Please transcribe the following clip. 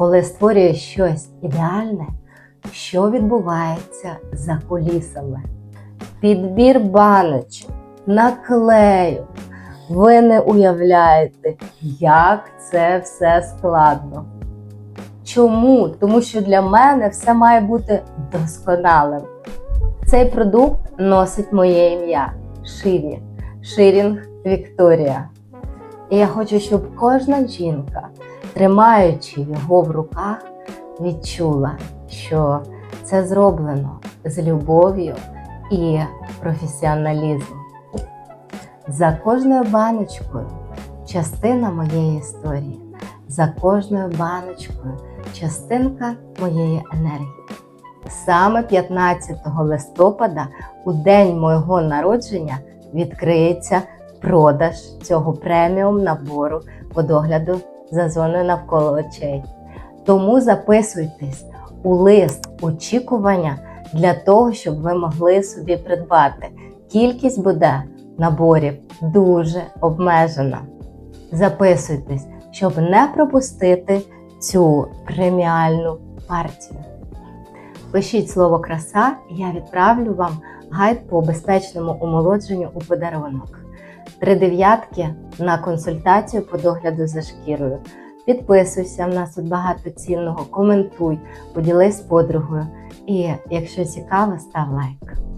коли створюєш щось ідеальне, що відбувається за кулісами. Підбір баночок, наклею. Ви не уявляєте, як це все складно. Чому? Тому що для мене все має бути досконалим. Цей продукт носить моє ім'я Ширі, Ширінг Вікторія. І я хочу, щоб кожна жінка, тримаючи його в руках, відчула, що це зроблено з любов'ю і професіоналізмом. За кожною баночкою частина моєї історії, за кожною баночкою частинка моєї енергії. Саме 15 листопада, у день мого народження, відкриється продаж цього преміум набору по догляду за зоною навколо очей. Тому записуйтесь у лист очікування для того, щоб ви могли собі придбати. Кількість буде наборів дуже обмежена. Записуйтесь, щоб не пропустити цю преміальну партію. Пишіть слово краса, і я відправлю вам гайд по безпечному омолодженню у подарунок. Три дев'ятки на консультацію по догляду за шкірою. Підписуйся, в нас тут багато цінного, коментуй, поділись з подругою. І якщо цікаво, став лайк.